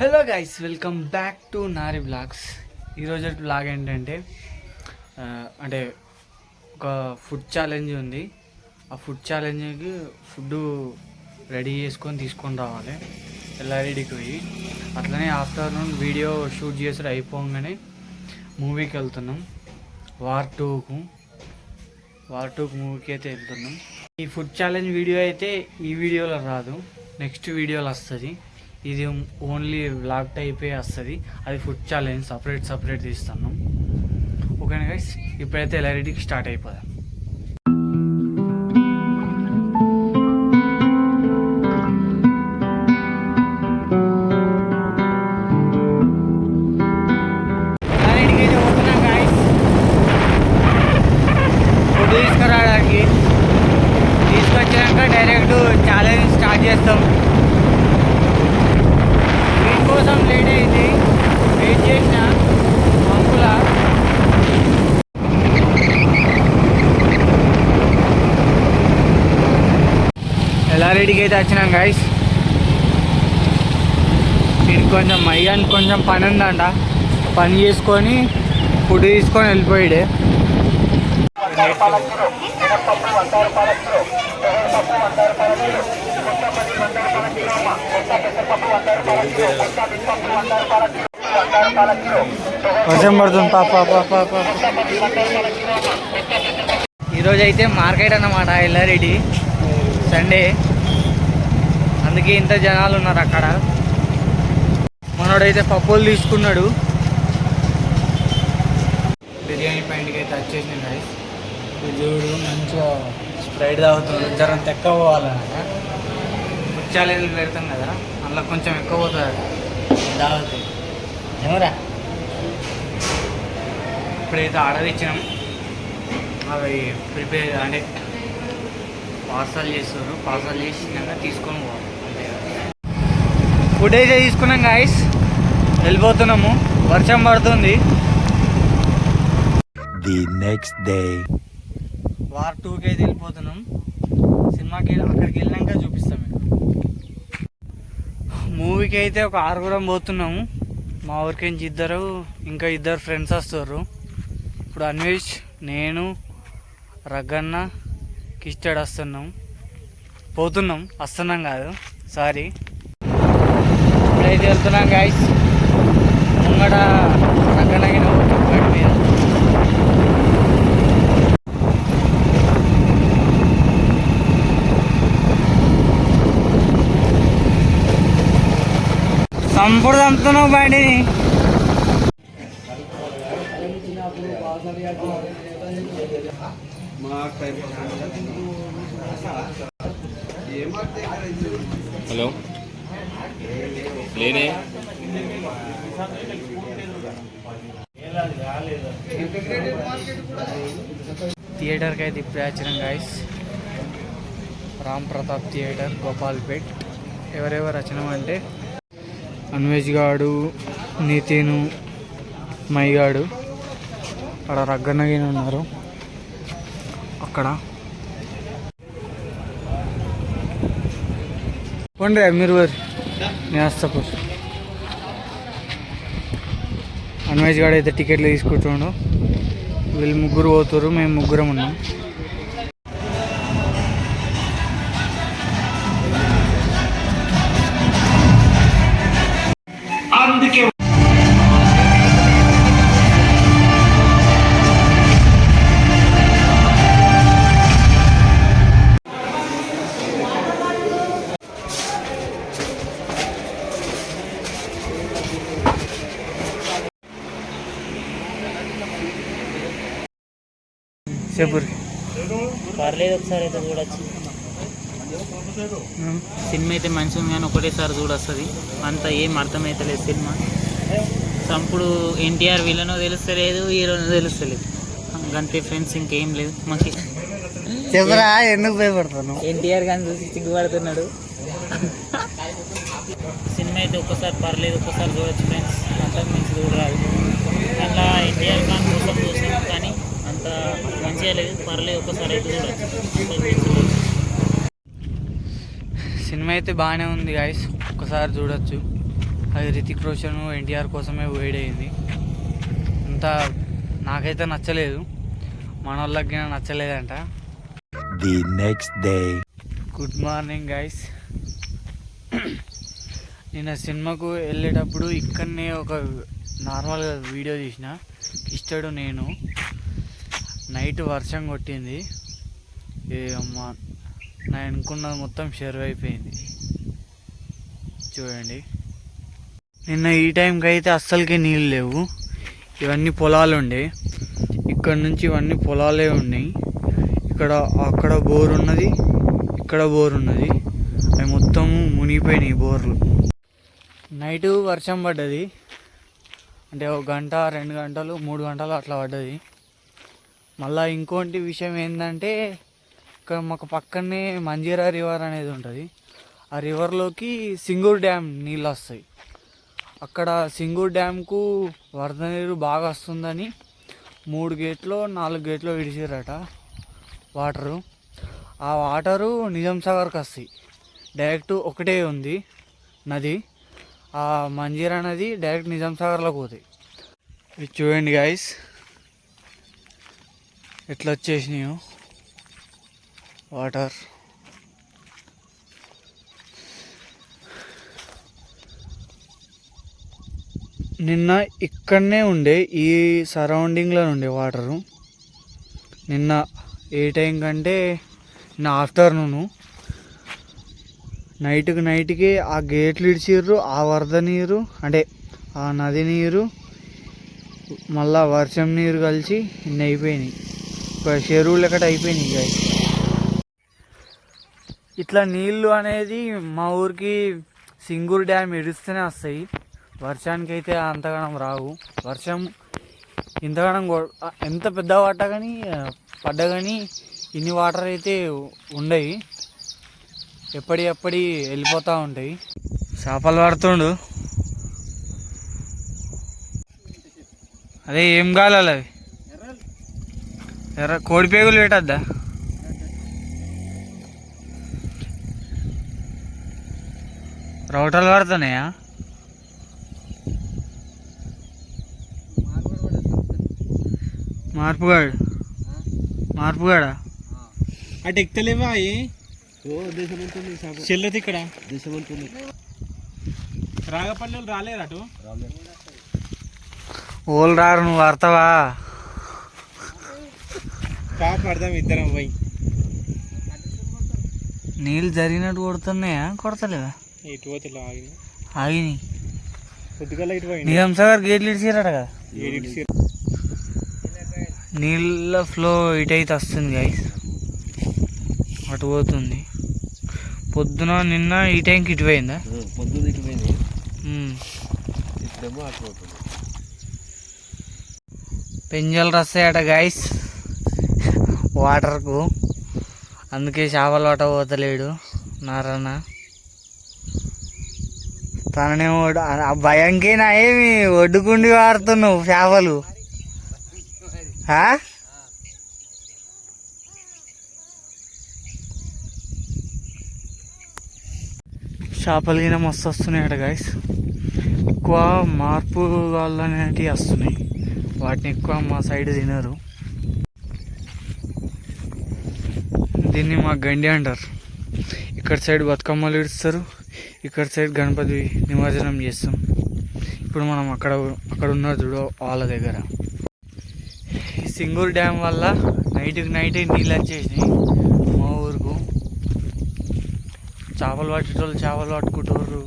Hello guys welcome back to Nari blogs ఈరోజు blog ఏంటంటే అంటే ఒక ఫుడ్ ఛాలెంజ్ ఉంది. ఆ ఫుడ్ ఛాలెంజ్కి ఫుడ్ రెడీ చేసుకొని తీసుకొని రావాలి. ఎల్లారెడ్డికి పోయి. అట్లనే ఆఫ్టర్నూన్ వీడియో షూట్ చేసి అయిపోగానే మూవీకి వెళ్తున్నాం. వార్ టూకు వార్ టూకు మూవీకి అయితే వెళ్తున్నాం. ఈ ఫుడ్ ఛాలెంజ్ వీడియో అయితే ఈ వీడియోలో రాదు. నెక్స్ట్ వీడియోలో వస్తుంది. ఇది ఓన్లీ వ్లాగ్ టైపే వస్తుంది. అది ఫుడ్ ఛాలెంజ్ సపరేట్ సపరేట్ తీస్తున్నాం. ఓకేనా గైస్ ఇప్పుడైతే ఎల్ఆర్డీకి స్టార్ట్ అయిపోదాం. తీసుకురావడానికి. తీసుకొచ్చాక డైరెక్ట్ ఛాలెంజ్ స్టార్ట్ చేస్తాం. దీనికోసం లేట్ అయింది. వెయిట్ చేసిన. అంకుల ఎలా రెడీకి అయితే వచ్చినాం గాయస్ నేను కొంచెం మయ్యానికి కొంచెం పని ఉందంట. పని చేసుకొని ఫుడ్ తీసుకొని వెళ్ళిపోయాడే. వర్షం పడుతుంది పాప పాప ఈరోజు అయితే మార్కెట్ అన్నమాట ఎల్లారెడ్డి. సండే. అందుకే ఇంత జనాలు ఉన్నారు అక్కడ. మనోడైతే పప్పులు తీసుకున్నాడు. బిర్యానీ పాయింట్కి అయితే వచ్చేసింది guys. దేవుడు చూడు మంచిగా స్ప్రైట్ తాగుతున్నాడు. జ్వరం ఎక్కువ పోవాలన్నమాట ఛాలెంజ్ పెడతాం కదా అందులో కొంచెం ఎక్కువ పోతుంది తాగుతాయి ఏమరా? ఇప్పుడైతే ఆర్డర్ ఇచ్చినాం. అవి ప్రిపేర్ అంటే పార్సల్ చేస్తారు పార్సల్ చేసినాక తీసుకొని పోవాలి. ఫుడ్ అయితే తీసుకున్నాం గాయస్ వెళ్ళిపోతున్నాము. వర్షం పడుతుంది. The next day. వార్ టూకి అయితే వెళ్ళిపోతున్నాం. సినిమాకి అక్కడికి వెళ్ళినాక చూపిస్తాం మీకు. మూవీకి అయితే ఒక ఆరుగురం పోతున్నాము. మా ఊరికించి ఇద్దరు ఇంకా ఇద్దరు ఫ్రెండ్స్ వస్తారు ఇప్పుడు అన్వేష్ నేను రగ్గన్న కిస్టెడ్ వస్తున్నాం. పోతున్నాం. వస్తున్నాం కాదు. సారీ ఇప్పుడైతే వెళ్తున్నాం గాయస్ ముంగడ రగ్గనగిన బండి మీద సంపుడు చంపుతున్నావు బండిని హలో. లేనే. థియేటర్కి అయితే ఇప్పుడే వచ్చినాం గాయస్ రామ్ ప్రతాప్ థియేటర్ గోపాల్పేట్ ఎవరెవరు వచ్చినామంటే అన్వేష్ గాడు నితిను మైగాడు అక్కడ రగ్గన్నగిన ఉన్నారు. అక్కడ. పండి అమీర్ వారి నేను వస్తా అన్వేష్ గాడు అయితే టికెట్లు తీసుకుంటుండు. వీళ్ళు ముగ్గురు పోతారు మేము ముగ్గురం ఉన్నాం. చెప్పు పర్లేదు ఒకసారి అయితే చూడొచ్చు సినిమా అయితే మంచిగా కానీ ఒకటేసారి చూడొస్తుంది. అంత ఏం అర్థమైతలేదు సినిమా. సంపుడు ఎన్టీఆర్ విలనో తెలుస్తలేదు హీరోనో తెలుస్తలేదు. అంతే ఫ్రెండ్స్ ఇంకేం లేదు. మాకు చెప్పరా ఎందుకు భయపడతాను? ఎన్టీఆర్ గాని చూసి సిగ్గుపడుతున్నాడు సినిమా అయితే ఒక్కసారి పర్లేదు ఒక్కసారి చూడొచ్చు ఫ్రెండ్స్ అంత మంచి చూడరాదు అట్లా ఎన్టీఆర్ గాని కోసం చూసాం కానీ అంత మంచిగా లేదు. పర్లేదు ఒక్కసారి అయితే చూడొచ్చు. సినిమా అయితే బాగానే ఉంది గాయస్ ఒక్కసారి చూడొచ్చు. అది రితిక్ రోషన్ ఎన్టీఆర్ కోసమే వేడైంది అంత నాకైతే నచ్చలేదు. మన వాళ్ళకి నచ్చలేదంట. The next day. Good morning guys నిన్న సినిమాకు వెళ్ళేటప్పుడు ఇక్కడనే ఒక నార్మల్గా వీడియో తీసిన. ఇష్టడు నేను. నైట్ వర్షం కొట్టింది. ఏ అమ్మా నా అనుకున్నది మొత్తం షెర్వ్ అయిపోయింది. చూడండి. నిన్న ఈ టైంకి అయితే అస్సలకి నీళ్ళు లేవు. ఇవన్నీ పొలాలు ఉండే. ఇక్కడ నుంచి ఇవన్నీ పొలాలే ఉన్నాయి. ఇక్కడ అక్కడ బోర్ ఉన్నది ఇక్కడ బోర్ ఉన్నది. అవి మొత్తం మునిగిపోయినాయి బోర్లు. నైట్ వర్షం పడ్డది. అంటే ఒక గంట రెండు గంటలు మూడు గంటలు అట్లా పడ్డది. మళ్ళీ ఇంకోటి విషయం ఏంటంటే ఇక్కడ మాకు పక్కనే మంజీరా రివర్ అనేది ఉంటుంది. ఆ రివర్లోకి సింగూర్ డ్యామ్ నీళ్ళు వస్తాయి. అక్కడ సింగూర్ డ్యామ్కు వరద నీరు బాగా వస్తుందని మూడు గేట్లో నాలుగు గేట్లో విడిచిరట వాటరు. ఆ వాటరు నిజాం సాగర్కి వస్తాయి. డైరెక్ట్ ఒకటే ఉంది నది. ఆ మంజీరా నది డైరెక్ట్ నిజాం సాగర్లోకి పోతాయి. ఇది చూడండి గాయస్ ఎట్లా వచ్చేసినాయో. వాటర్. నిన్న ఇక్కడనే ఉండే ఈ సరౌండింగ్లో ఉండే వాటరు. నిన్న ఏ టైం కంటే నిన్న ఆఫ్టర్నూను. నైట్కి నైట్కి ఆ గేట్లు ఇడిచిర్రు ఆ వరద నీరు అంటే ఆ నది నీరు మళ్ళా వర్షం నీరు కలిసి ఇన్ని అయిపోయినాయి. ఒక చెరువులు ఎక్కడ అయిపోయినాయి. ఇట్లా నీళ్ళు అనేది మా ఊరికి సింగూరు డ్యామ్ ఎడుస్తూనే వస్తాయి. వర్షానికి అయితే అంతగానం రావు. వర్షం ఇంతగానం ఎంత పెద్ద పడ్డా కానీ పడ్డ కానీ ఇన్ని వాటర్ అయితే ఉండయి. ఎప్పటి ఎప్పటి వెళ్ళిపోతూ ఉంటాయి. చేపలు పడుతుండు. అదే ఏం కావాలి అవి ఎర్ర కోడి పేగులు పెట్టద్దా? రౌటలు పడుతున్నాయా? మార్పుగాడు. మార్పుగాడా? అటు ఎక్కుతలేవా అవి చెల్లది ఇక్కడ. రాగపల్లెలు రాలేరు అటు? ఓళ్ళు రారు నువ్వు పడతావా పాప పడదాం ఇద్దరం పోయి. నీళ్ళు జరిగినట్టు కొడుతున్నాయా? కొడతలేదా ఇటు పోతే పొద్దుగల ఇటు పోయింది. నిజాం సాగర్ గేట్లు ఇడిచిరట కదా? ఏడిటి సీర. నీళ్ళ ఫ్లో ఇటైతే వస్తుంది గైస్ అటు పోతుంది. పొద్దున నిన్న ఈ టైంకి ఇటు పోయిందా? ఇటు పోయింది. ఇప్పుడేమో అటు పోతుంది. పెంజలు రస్తాయట గైస్ వాటర్కు అందుకే చేపలు పట్ట పోతలేడు నారాయణ. తననే ఒడ్డు- ఆ భయంకేనా ఏమి ఒడ్డుకుండి వాడుతున్నావు చేపలు? చేపలు గిన మస్తు వస్తున్నాయట గాయస్ ఎక్కువ మార్పు వాళ్ళు అనేటివి వస్తున్నాయి. వాటిని ఎక్కువ మా సైడ్ తినరు. దీన్ని మా గండి అంటారు. ఇక్కడ సైడ్ బతుకమ్మలు ఇడుస్తారు. ఇక్కడ సైడ్ గణపతి నిమజ్జనం చేస్తాం. ఇప్పుడు మనం అక్కడ అక్కడ ఉన్న చూడు వాళ్ళ దగ్గర. ఈ సింగూరు డ్యామ్ వల్ల నైట్కి నైట్ నీళ్ళు వచ్చేసినాయి మా ఊరుకు. చేపలు పట్టేటోళ్ళు చేపలు పట్టుకుంటారు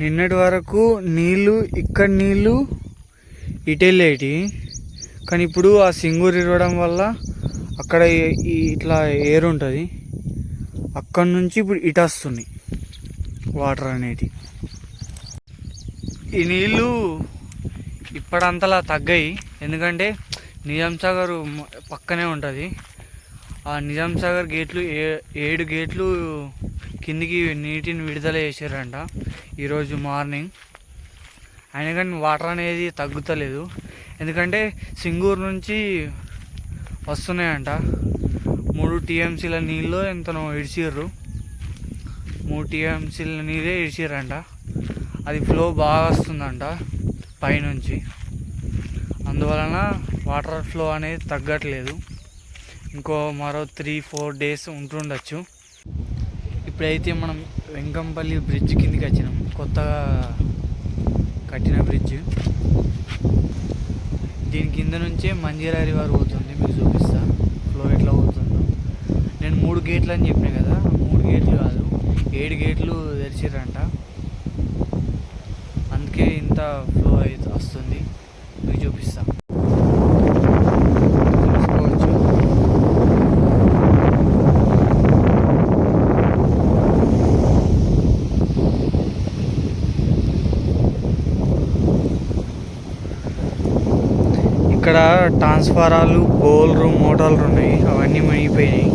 నిన్నటి వరకు నీళ్ళు ఇక్కడ నీళ్ళు ఇటెళ్ళేటి కానీ ఇప్పుడు ఆ సింగూరు ఇరవడం వల్ల అక్కడ ఇట్లా ఏరు ఉంటుంది. అక్కడ నుంచి ఇప్పుడు ఇటు వస్తుంది వాటర్ అనేది. ఈ నీళ్ళు ఇప్పుడంతలా తగ్గాయి. ఎందుకంటే నిజాం సాగర్ పక్కనే ఉంటుంది. ఆ నిజాం సాగర్ గేట్లు ఏ ఏడు గేట్లు కిందికి నీటిని విడుదల చేశారంట ఈరోజు మార్నింగ్. అయినా కానీ వాటర్ అనేది తగ్గుతలేదు. ఎందుకంటే సింగూరు నుంచి వస్తున్నాయంట. మూడు టీఎంసీల నీళ్ళు ఎంతనో ఇడిచిర్రు మూడు టీఎంసీల నీరే ఇడిచిర్రంట. అది ఫ్లో బాగా వస్తుందంట పైనుంచి. అందువలన వాటర్ ఫ్లో అనేది తగ్గట్లేదు. ఇంకో మరో త్రీ ఫోర్ డేస్ ఉంటుండొచ్చు. ఇప్పుడైతే మనం వెంకంపల్లి బ్రిడ్జ్ కిందికి వచ్చినాం. కొత్తగా కట్టిన బ్రిడ్జ్ దీని కింద నుంచే మంజీరా రివర్ పోతుంది. మీకు చూపిస్తా. ఫ్లో ఎట్లా పోతుందో. నేను మూడు గేట్లు అని చెప్పిన కదా. మూడు గేట్లు కాదు. ఏడు గేట్లు తెరిచిరంట అందుకే ఇంత ఫ్లో అయితే వస్తుంది. మీకు చూపిస్తా. ఇక్కడ ట్రాన్స్ఫారాలు బోల్లు మోటార్లు ఉన్నాయి. అవన్నీ మునిగిపోయినాయి.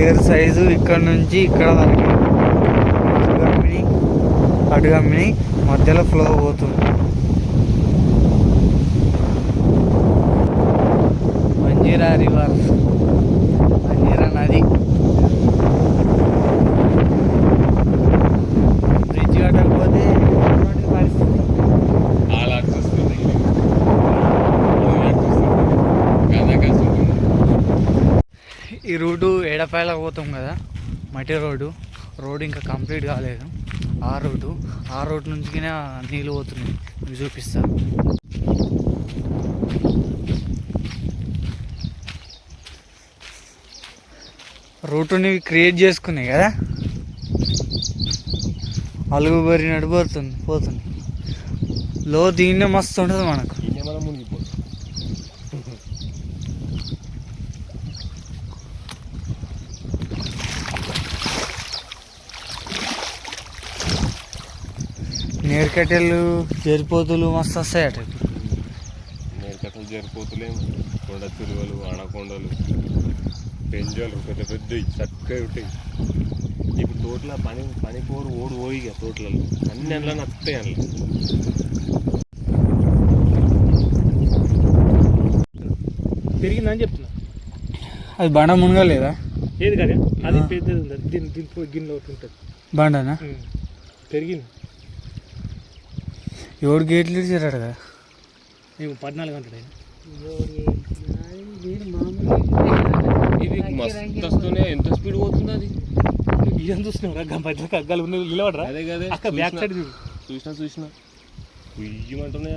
ఎయిర్ సైజు ఇక్కడ నుంచి ఇక్కడ వరకు. అటు కమ్మిని అటు కమ్మిని మధ్యలో ఫ్లో పోతుంది మంజీరా రివర్ మంజీరా నది. బ్రిడ్జ్ కట్టకపోతే పరిస్థితి ఈ రూటు ఏడపాయల పోతాం కదా. మట్టి రోడ్డు. రోడ్ ఇంకా కంప్లీట్ కాలేదు. ఆ రూటు ఆ రోడ్ నుంచి నీళ్ళు పోతున్నాయి. మీకు చూపిస్తా. రూటుని క్రియేట్ చేసుకున్నాయి కదా. అలుగు బరినట్టు పోతుంది పోతుంది. లో దీన్నే మస్తు ఉంటుంది మనకు. నేర్కట్టెలు జరిపోతులు మస్తు వస్తాయట. ఇప్పుడు నేర్కట్టలు జరిపోతులేము కొండ తిరువలు ఆనకొండలు పెంజలు పెద్ద పెద్దవి చక్కగా ఉంటాయి. ఇప్పుడు తోటల పని పని పోరు ఓడు ఓయిగా తోటలలో. అన్ని అందులో నచ్చుతాయి అందులో పెరిగిందని చెప్తున్నా. అది బండ మునగలేదా ఏది కదా? అది. పెద్దది ఉంది దీని దీని పోయి గిన్నెలో ఒకటి ఉంటుంది. బండనా? పెరిగింది. ఏడు గేట్లు ఇచ్చారట కదా మేము పద్నాలుగు గంటలు ఇది మస్తు వస్తూనే ఎంత స్పీడ్ పోతుంది అది? ఏం చూస్తున్నావు? రా మధ్యలో అగ్గాలు ఉన్న నిలబడరా? అదే కదే. బ్యాక్ సైడ్ చూడు. చూసినా చూసినా. ఉయ్యమంటున్నాయి